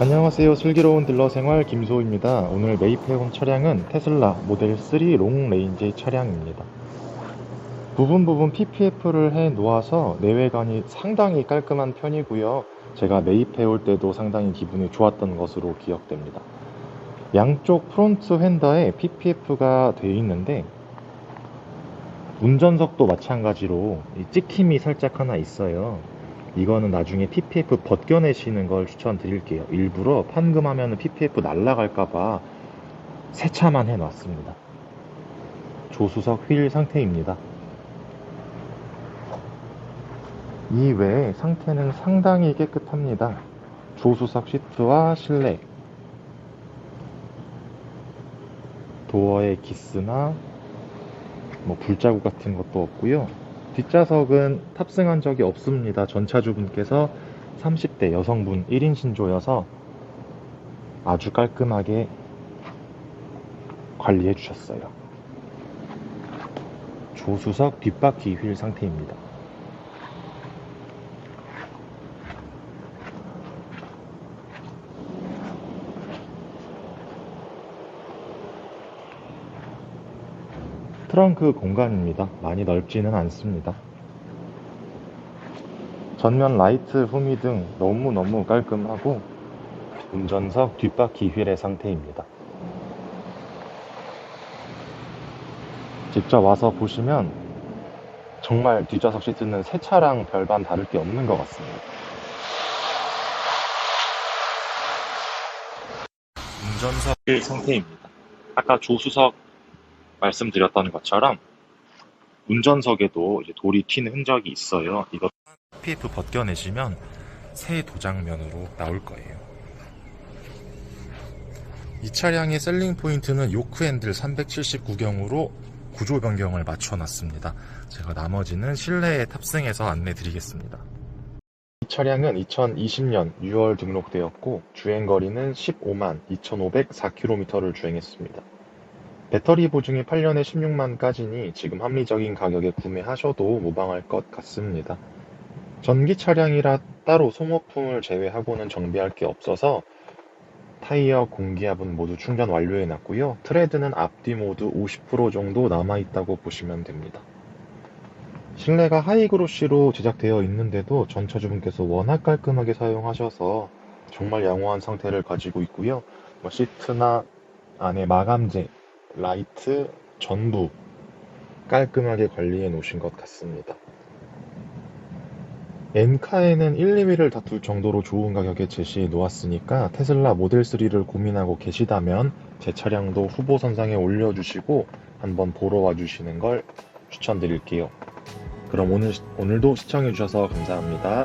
안녕하세요. 슬기로운 딜러 생활 김소입니다. 오늘 매입해온 차량은 테슬라 모델 3 롱레인지 차량입니다. 부분 부분 PPF를 해 놓아서 내외관이 상당히 깔끔한 편이고요. 제가 매입해올 때도 상당히 기분이 좋았던 것으로 기억됩니다. 양쪽 프론트 휀더에 PPF가 되어 있는데 운전석도 마찬가지로 이 찍힘이 살짝 하나 있어요. 이거는 나중에 PPF 벗겨내시는 걸 추천드릴게요. 일부러 판금하면 PPF 날라갈까봐 세차만 해놨습니다. 조수석 휠 상태입니다. 이 외에 상태는 상당히 깨끗합니다. 조수석 시트와 실내, 도어의 기스나 뭐 불자국 같은 것도 없고요. 뒷좌석은 탑승한 적이 없습니다. 전차주분께서 30대 여성분 1인 신조여서 아주 깔끔하게 관리해 주셨어요. 조수석 뒷바퀴 휠 상태입니다. 트렁크 공간입니다. 많이 넓지는 않습니다. 전면 라이트 후미 등 너무너무 깔끔하고 운전석 뒷바퀴 휠의 상태입니다. 직접 와서 보시면 정말 뒷좌석 시트는 새 차랑 별반 다를 게 없는 것 같습니다. 운전석 휠 상태입니다. 아까 조수석 말씀드렸던 것처럼 운전석에도 돌이 튄 흔적이 있어요. 이거 PF 벗겨내시면 새 도장면으로 나올 거예요. 이 차량의 셀링 포인트는 요크 핸들 379경으로 구조 변경을 맞춰놨습니다. 제가 나머지는 실내에 탑승해서 안내 드리겠습니다. 이 차량은 2020년 6월 등록되었고 주행거리는 15만 2,504km를 주행했습니다. 배터리 보증이 8년에 16만까지니 지금 합리적인 가격에 구매하셔도 무방할 것 같습니다. 전기 차량이라 따로 소모품을 제외하고는 정비할 게 없어서 타이어 공기압은 모두 충전 완료해 놨고요. 트레드는 앞뒤 모두 50% 정도 남아 있다고 보시면 됩니다. 실내가 하이그로시로 제작되어 있는데도 전차주분께서 워낙 깔끔하게 사용하셔서 정말 양호한 상태를 가지고 있고요. 뭐 시트나 안에 마감재, 라이트 전부 깔끔하게 관리해 놓으신 것 같습니다. 엔카에는 1, 2위를 다툴 정도로 좋은 가격에 제시해 놓았으니까 테슬라 모델 3를 고민하고 계시다면 제 차량도 후보 선상에 올려주시고 한번 보러 와주시는 걸 추천드릴게요. 그럼 오늘, 오늘도 시청해 주셔서 감사합니다.